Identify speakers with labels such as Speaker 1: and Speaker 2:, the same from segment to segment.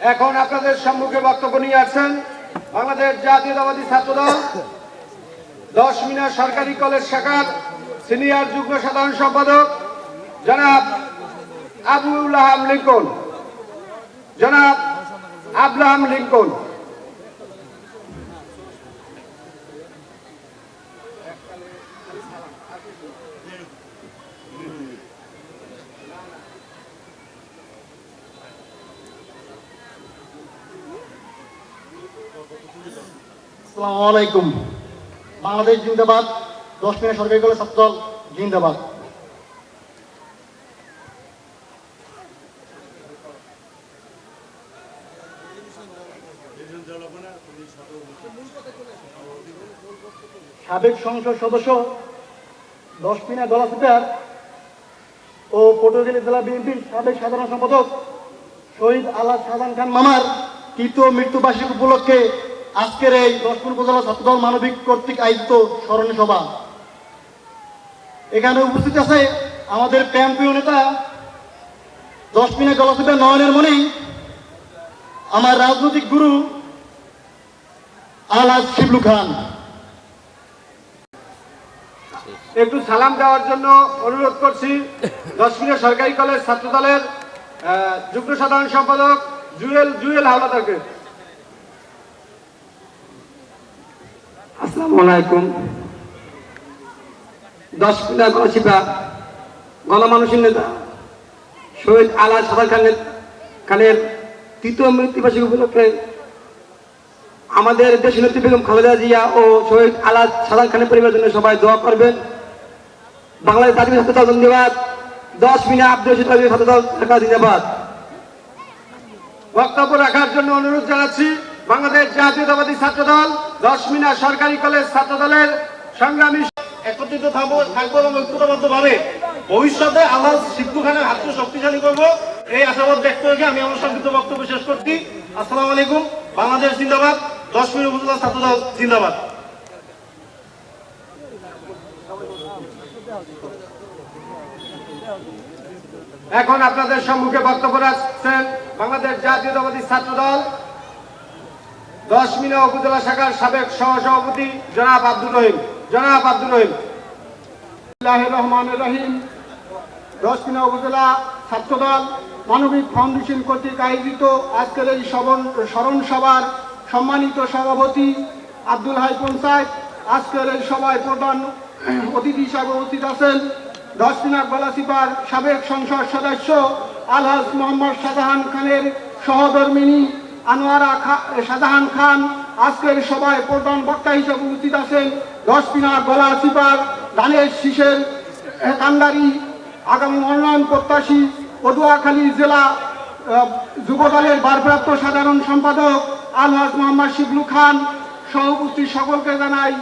Speaker 1: এখন আপনাদের সম্মুখে বক্তব্য নিয়ে আসছেন বাংলাদেশ জাতীয়তাবাদী ছাত্রদল, দশ মিনার সরকারি কলেজ শাখার সিনিয়র যুগ্ম সাধারণ সম্পাদক, জনাব আবুল আহাম লিঙ্কন। জনাব আবরাহাম লিঙ্কন।
Speaker 2: আসসালামু বাংলাদেশ জিন্দাবাদ, দশ মিনিট সরকারি কলেজ ছাত্রদল জিন্দাবাদ। সাবেক সংসদ সদস্য, দশ মিনা গলা সুপার ও পটুয়াখালী জেলা বিএনপির সাবেক সাধারণ সম্পাদক শহীদ আল্লাহ সাদান খান মামার তৃতীয় মৃত্যুবার্ষিকী উপলক্ষে আজকের এই দশপুর উপজেলা ছাত্রদল মানবিক কর্তৃক আয়োজিত স্মরণী সভা। এখানে উপস্থিত আছে আমাদের প্রিয় নেতা দশ মিনিট গলাসুপে নয়নের মনে আমার রাজনৈতিক গুরু আলাদ শিবলু খান।
Speaker 1: একটু সালাম দেওয়ার জন্য অনুরোধ করছি দশ মিনিট সরকারি কলেজ ছাত্র দলের যুগ্ম সাধারণ সম্পাদক জুয়েল জুয়েল হাওলাদারকে।
Speaker 3: নেতা শহীদ আলা খানের খানের তৃতীয় উপলক্ষে আমাদের দেশ নেত্রী বেগম খালেদা জিয়া ও শহীদ আলা সাদার খানের পরিবারের জন্য সবাই দোয়া করবেন। বাংলাদেশ জাতীয় ছাত্র ধন্যবাদ। দশ মিনিট আব্দুল রশিদ আলী ছাত্র দল ঢাকা জিন্দাবাদ।
Speaker 1: বক্তব্য রাখার জন্য অনুরোধ জানাচ্ছি। বাংলাদেশ জাতীয়তাবাদী ছাত্র দল দশ মিনা সরকারি কলেজ ছাত্র দলের সংগ্রামী
Speaker 4: একত্রিত থাকব থাকব এবং ঐক্যবদ্ধ ভাবে ভবিষ্যতে আল্লাহ শিক্ষু খানের হাতকে শক্তিশালী করব। এই আশাবাদ ব্যক্ত রেখে আমি আমার সংক্ষিপ্ত বক্তব্য শেষ করছি। আসসালামু আলাইকুম, বাংলাদেশ জিন্দাবাদ দশ মিনিট উপজেলা ছাত্রদল জিন্দাবাদ।
Speaker 1: এখন আপনাদের সম্মুখে বক্তব্য রাখছেন বাংলাদেশ জাতীয়তাবাদী ছাত্র দল দশ মিনা উপজেলা শাখার সাবেক সহসভাপতি জনাব আব্দুর রহিম। জনাব আব্দুর রহিম।
Speaker 2: রহমান রহিম। দশমিনা উপজেলা ছাত্রদল মানবিক ফাউন্ডেশন কর্তৃক আয়োজিত আজকের এই স্মরণ সভার সম্মানিত সভাপতি আব্দুল হাই পঞ্চায়েত। আজকের এই সভায় প্রধান অতিথি হিসাবে উপস্থিত আছেন দশমিনা গলাসিপার সাবেক সংসদ সদস্য আলহাজ মোহাম্মদ শাহজাহান খানের সহধর্মিনী আনোয়ারা খা শাহজাহান খান আজকের সভায় প্রধান বক্তা হিসেবে উপস্থিত আছেন দশপিনা গলা সিপার ধানের আহ, কান্ডারি আগামী মনোনয়ন প্রত্যাশী পটুয়াখালী জেলা যুবদলের ভারপ্রাপ্ত সাধারণ সম্পাদক আলহাজ মোহাম্মদ শিবলু খান সহ উপস্থিত সকলকে জানাই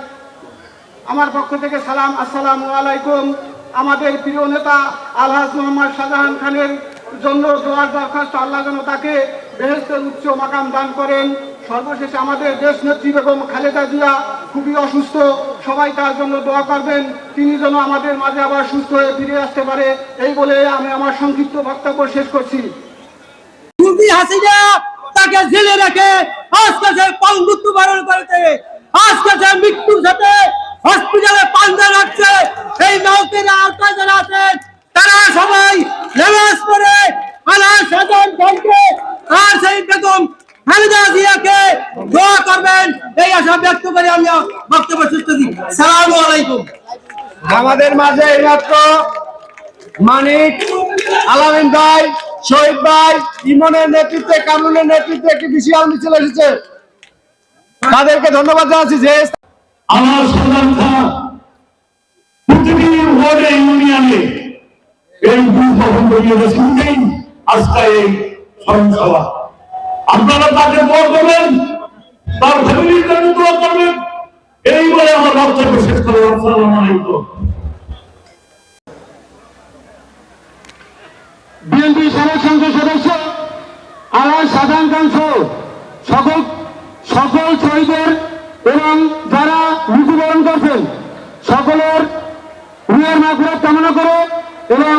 Speaker 2: আমার পক্ষ থেকে সালাম আসসালামু আলাইকুম। আমাদের প্রিয় নেতা আলহাজ মোহাম্মদ শাহজাহান খানের জন্য দোয়ার দরখাস্ত আল্লাহ যেন তাকে বেহেস্তের উচ্চ মাকাম দান করেন। সর্বশেষে আমাদের দেশ নেত্রী বেগম খালেদা জিয়া খুবই অসুস্থ, সবাই তার জন্য দোয়া করবেন। তিনি যেন আমাদের মাঝে আবার সুস্থ হয়ে ফিরে আসতে পারে, এই বলে আমি আমার সংক্ষিপ্ত বক্তব্য শেষ করছি।
Speaker 5: তাকে জেলে রেখে আজকে সে পাল মৃত্যু বরণ করেছে আজকে সে মৃত্যুর সাথে হসপিটালে পাঞ্জা রাখছে এই নৌকের আওতায় যারা আছেন তারা সবাই নামাজ পড়ে আল্লাহ সাজান খানকে আর সেই বেগম খালেদা জিয়াকে দোয়া করবেন এই আশা ব্যক্ত করে আমি বক্তব্য সুস্থ দিই সালাম আলাইকুম।
Speaker 1: আমাদের মাঝে এইমাত্র মানিক আলামিন ভাই শহীদ ভাই ইমনের নেতৃত্বে কামরুলের নেতৃত্বে একটি বিশাল মিছিল এসেছে। তাদেরকে ধন্যবাদ জানাচ্ছি যে
Speaker 6: আমার খান প্রতিটি ওয়ার্ডে ইউনিয়নে এই ভবন তৈরি শুনতেই আজকে এই স্মরণসভা আপনারা তাকে দোয়া করবেন তার ফ্যামিলির জন্য দোয়া করবেন এই বলে আমার বক্তব্য শেষ করে আসসালামু আলাইকুম।
Speaker 2: বিএনপি সাবেক সংসদ সদস্য আলাস সাধারণ খান সকল সকল শহীদের এবং যারা মৃত্যুবরণ করছেন, সকলের রুহের মাফিরাত কামনা করে এবং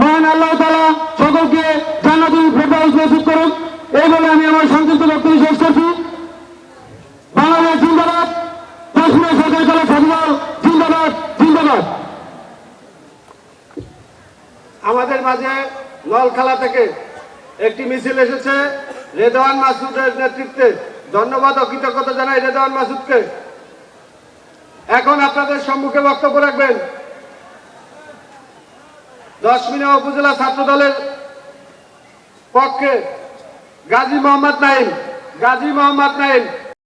Speaker 2: মহান আল্লাহ তালা সকলকে জান্নাতুল ফেরদাউস নসিব করুন
Speaker 3: এই বলে আমি আমার সংক্ষিপ্ত বক্তব্য শেষ করছি বাংলাদেশ জিন্দাবাদ কাশ্মীর
Speaker 1: আমাদের মাঝে নলখালা থেকে একটি মিছিল এসেছে, রেদওয়ান মাসুদের নেতৃত্বে। ধন্যবাদ ও কৃতজ্ঞতা জানাই রেদওয়ান মাসুদকে। এখন আপনাদের সম্মুখে বক্তব্য রাখবেন। দশমিনা উপজেলা ছাত্র দলের পক্ষে গাজী মোহাম্মদ নাইম, গাজী মোহাম্মদ নাইম